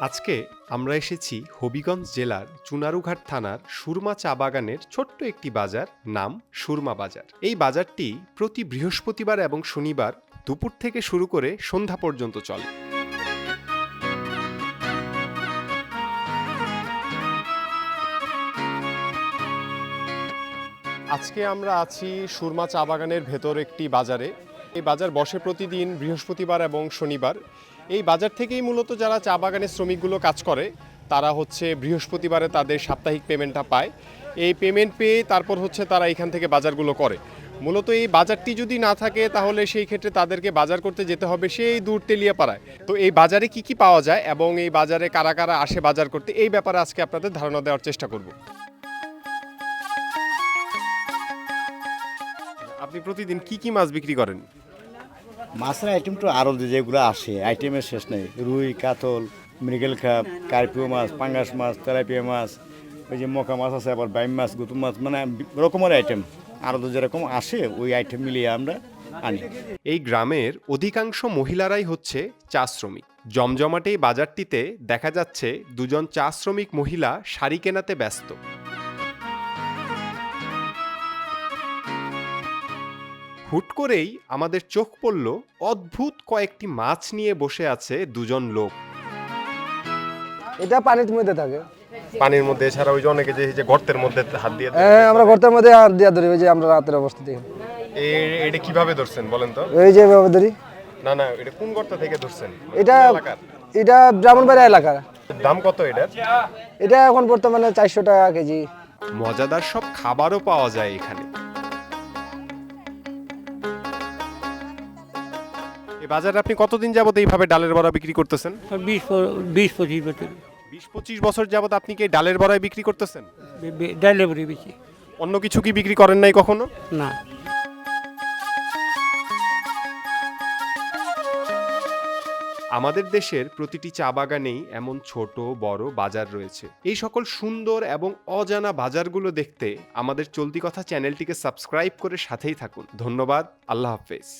আজকে আমরা এসেছি হবিগঞ্জ জেলার চুনারুঘাট থানার সুরমা চা বাগানের ছোট্ট একটি বাজার, নাম সুরমা বাজার। এই বাজারটি প্রতি বৃহস্পতিবার এবং শনিবার দুপুর থেকে শুরু করে সন্ধ্যা পর্যন্ত চলে। আজকে আমরা আছি সুরমা চা বাগানের ভেতর একটি বাজারে। এই বাজার বসে প্রতিদিন বৃহস্পতিবার এবং শনিবার। এই বাজার থেকেই মূলত যারা চা বাগানের শ্রমিকগুলো কাজ করে, তারা হচ্ছে বৃহস্পতিবারে তাদের সাপ্তাহিক পেমেন্টটা পায়। এই পেমেন্ট পেয়ে তারপর হচ্ছে তারা এখান থেকে বাজারগুলো করে। মূলত এই বাজারটি যদি না থাকে, তাহলে সেই ক্ষেত্রে তাদেরকে বাজার করতে যেতে হবে সেই দূর তেলিয়াপাড়ায়। তো এই বাজারে কি কি পাওয়া যায় এবং এই বাজারে কারা কারা আসে বাজার করতে, এই ব্যাপারে আজকে আপনাদের ধারণা দেওয়ার চেষ্টা করব। আপনি প্রতিদিন কি কি মাছ বিক্রি করেন? মাছের আইটেম তো আরও যেগুলো আসে আইটেমের শেষ নেই। রুই, কাতল, মৃগেল খাপ, কার্পিও মাছ, পাঙ্গাস মাছ, তেলাপিয়া মাছ, ওই যে মকা মাছ আছে, আবার বাইম মাছ, গুতুম মাছ মানে রকমের আইটেম আরও যেরকম আসে, ওই আইটেম মিলিয়ে আমরা আনি। এই গ্রামের অধিকাংশ মহিলারাই হচ্ছে চা শ্রমিক। জমজমাটে বাজারটিতে দেখা যাচ্ছে দুজন চা শ্রমিক মহিলা শাড়ি কেনাতে ব্যস্ত। হুট করেই আমাদের চোখ পড়ল অদ্ভুত কয়েকটি মাছ নিয়ে বসে আছে দুজন লোক। এটা পানির মধ্যে থাকে। পানির মধ্যে এছাড়া ওই যে অনেকে যে যে গর্তের মধ্যে হাত দিয়ে হ্যাঁ আমরা গর্তের মধ্যে হাত দিয়া ধরি ওই যে আমরা রাতের অবস্থা দেখি। এটা কীভাবে ধরছেন বলেন তো? ওই যে এভাবে ধরি। না না এটা কোন গর্ত থেকে ধরছেন? এটা? এটা ব্রাহ্মণবাড়ি এলাকার। দাম কত এটার? এটা এখন বর্তমানে চারশো টাকা কেজি। মজাদার সব খাবারও পাওয়া যায় এখানে। এই বাজারে আপনি কতদিন যাবত এইভাবে ডালের বড়া বিক্রি করতেছেন? বিশ বিশ পঁচিশ বছর। বিশ পঁচিশ বছর যাবত আপনি কি ডালের বড়াই বিক্রি করতেছেন? ডেলিভারি বেশি। অন্য কিছু কি বিক্রি করেন নাই কখনো? না। আমাদের দেশের প্রতিটি চা বাগানেই এমন ছোট বড় বাজার রয়েছে। এই সকল সুন্দর এবং অজানা বাজারগুলো দেখতে আমাদের চলতি কথা চ্যানেলটিকে সাবস্ক্রাইব করে সাথেই থাকুন। ধন্যবাদ। আল্লাহ হাফেজ।